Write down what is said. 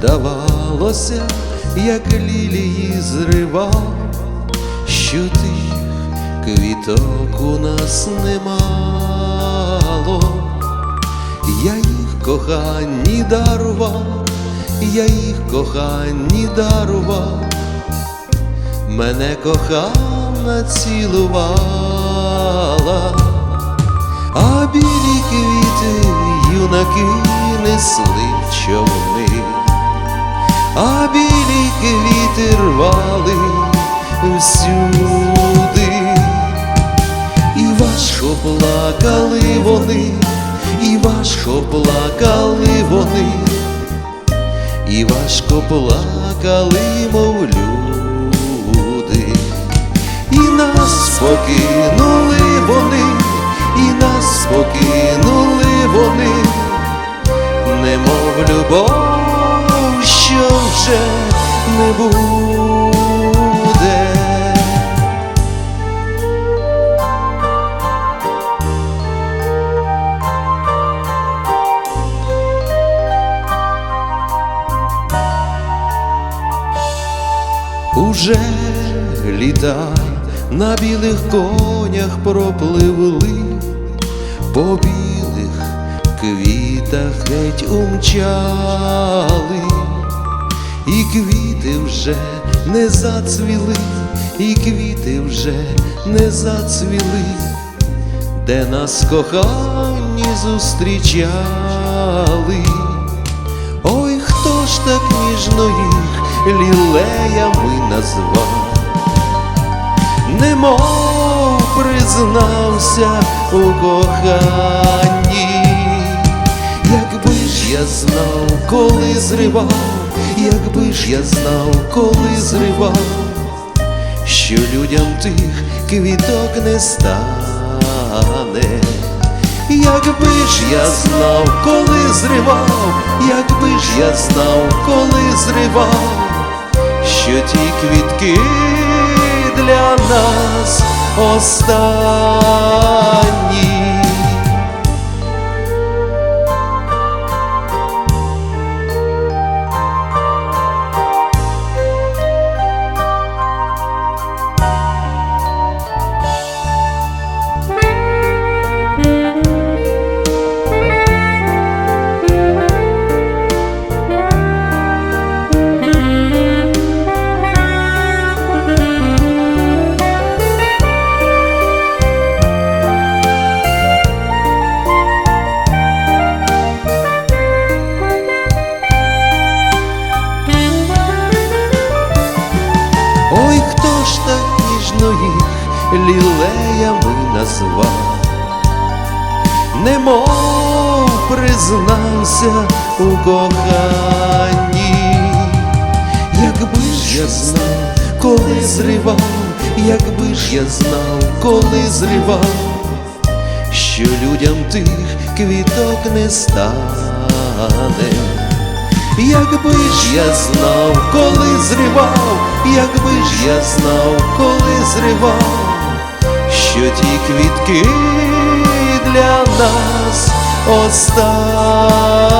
здавалося, як лілії зривав, що тих квіток у нас немало. Я їх коханні дарував, я їх коханні дарував, мене кохана цілувала, а білі квіти юнаки несли рвали всюди, і важко плакали вони, і важко плакали вони, і важко плакали, мов люди, і нас покинули вони, і нас покинули вони, немов любов, що вже не буде. Уже літа на білих конях пропливли, по білих квітах геть умчали, і квіти вже не зацвіли, і квіти вже не зацвіли, де нас кохані зустрічали. Ой, хто ж так ніжно їх лілеями назвав, немов признався у коханні, якби ж я знав, коли зривав, якби ж я знав, коли зривав, що людям тих квіток не стане. Якби ж я знав, коли зривав, якби я знав, коли зривав, що ті квітки для нас останні. Лілеями назвав, немов признався у коханні, якби ж я знав, коли зривав, якби ж я знав, коли зривав, що людям тих квіток не стане. Якби ж я знав, коли зривав, якби ж я знав, коли зривав, що ті квітки для нас останні.